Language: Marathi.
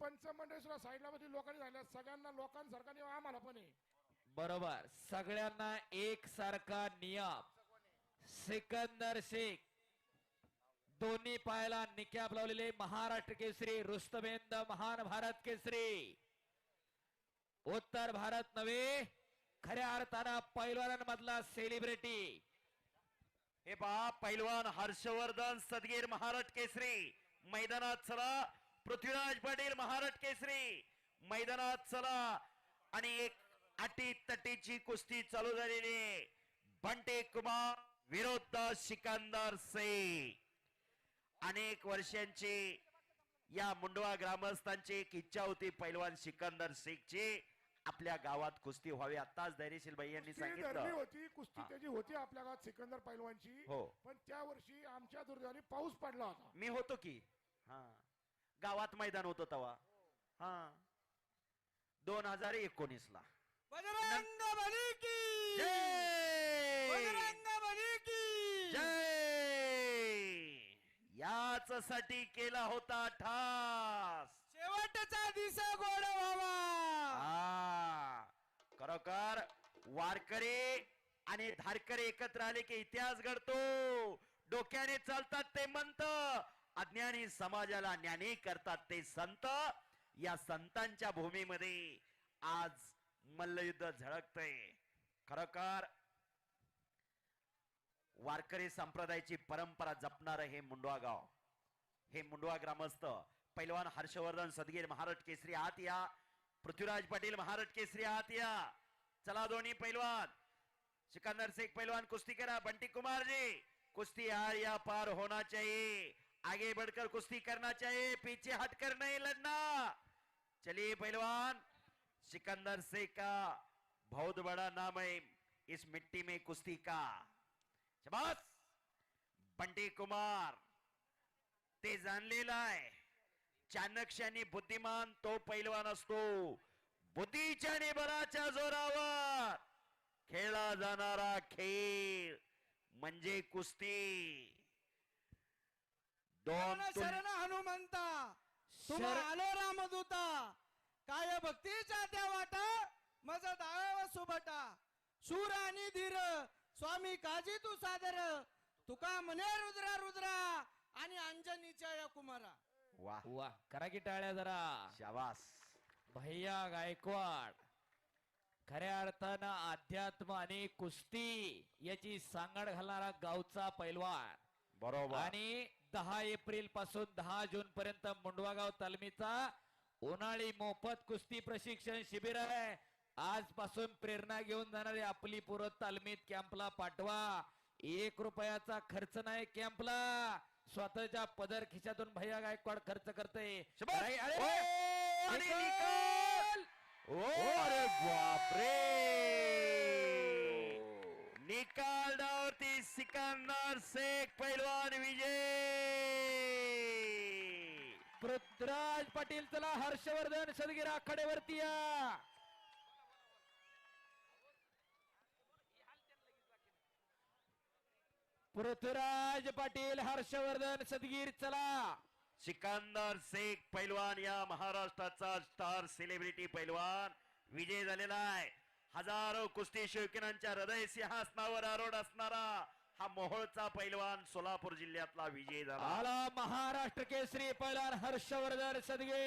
पंचमंडळ साईडला मध्ये लोकांनी झाल्या. सगळ्यांना लोकांसारखा नियम आम्हाला पण आहे. बरोबर. सगळ्यांना एक सारखा नियम. सिकंदर शेख दोन्ही पायाला निकॅप लावलेले महाराष्ट्र केसरी रुस्तमेंद महान भारत केसरी. उत्तर भारत नव्हे खऱ्या अर्थानं पैलवानांमधला सेलिब्रिटी हे पहा पैलवान हर्षवर्धन सदगीर महाराष्ट्र केसरी. मैदानात चला. पृथ्वीराज पाटील महाराष्ट्र केसरी. मैदानात चला आणि एक अटी तटीची कुस्ती चालू झालेली. बंटे कुमार विरुद्ध सिकंदर शेख अनेक वर्षांची या मुंडवा ग्रामस्थांची एक इच्छा होती पैलवान सिकंदर शेखची आपल्या गावात कुस्ती व्हावी. आताच धैर्यशील भाई यांनी सांगितलं. होती. कुस्ती त्याची होती आपल्या गावात सिकंदर पैलवानची. हो. पण त्या वर्षी आमच्या दुर्दैवाने पाऊस पडला होता. मी होतो की? हा. गावात मैदान होतं तेव्हा. हा. दोन हजार एकोणीस ला बजरंग बली की! जय! बजरंग बली की! जय! याच साठी केला होता ठास. शेवटचा दिसा गोड व्हावा. हा. खरोखर वारकरी आणि धारकरी एकत्र आले की इतिहास घडतो. डोक्याने चालतात ते मंत. अज्ञानी समाजाला ज्ञानी करतात ते संत. या संतांच्या भूमीमध्ये आज मल्लयुद्ध झळकतय. खरोखर वारकरी संप्रदायाची परंपरा जपणार हे मुंडवा गाव हे मुंडवा ग्रामस्थ पैलवान हर्षवर्धन सदगीर महाराज केसरी आत या. पृथ्वीराज पाटील महाराज केसरी आत या. चला दोन्ही पैलवान. सिकंदर शेख पैलवान कुस्ती करा. बंटी कुमार जी कुश्ती हार या पार होना चाहिए. आगे बढ़कर कुश्ती करना चाहिए पीछे हटकर नहीं लड़ना। चलिए पहलवान सिकंदर शेख का बहुत बड़ा नाम है इस मिट्टी में कुश्ती का। शबास बंटी कुमार ते जाणलेलं आहे चाणक्याने बुद्धिमान तो पैलवान असतो। बुद्धीच्या आणि बलाच्या जोरावर। खेळला जाणारा खेळ म्हणजे कुस्ती दोन शरण हनुमंता. तुम्हा आलो रामदूता. काय भक्तीच्या त्या वाटा मज दाव सुभटा. शूर आणि धीर स्वामी काजी तू सादर. तुका म्हणे रुद्रा रुद्रा आणि अंजनीच्या या कुमारा. वा. वा. करा की टाळ्या जरा. शाबास. भैया गायकवाड खऱ्या अर्थानं अध्यात्म आणि कुस्ती याची सांगड घालणारा गावचा पैलवान. बरोबर. आणि दहा एप्रिलपासून दहा जून पर्यंत मुंडवागाव तालमीचा उन्हाळी मोफत कुस्ती प्रशिक्षण शिबिर आहे. आजपासून प्रेरणा घेऊन जाणारे आपली पोरं तालमीत कॅम्पला पाठवा. एक रुपयाचा खर्च नाही कॅम्पला. स्वतःच्या पदर खिशातून भैया गायकवाड खर्च करते. अरे बापरे! डावती सिकंदर शेख पैलवान विजय! पृथ्वीराज पाटील चला हर्षवर्धन सदगीर आखाड्यावरती या. पृथ्वीराज पाटील हर्षवर्धन सदगीर चला. सिकंदर शेख पैलवान या महाराष्ट्राचा स्टार सेलिब्रिटी पैलवान. विजय झालेला आहे. हजारो कुस्ती शौकीनांच्या हृदय सिंहासनावर आरोड असणारा हा मोहोळचा पैलवान सोलापूर जिल्ह्यातला विजय झाला. आला महाराष्ट्र केसरी पैलवान हर्षवर्धन सदगे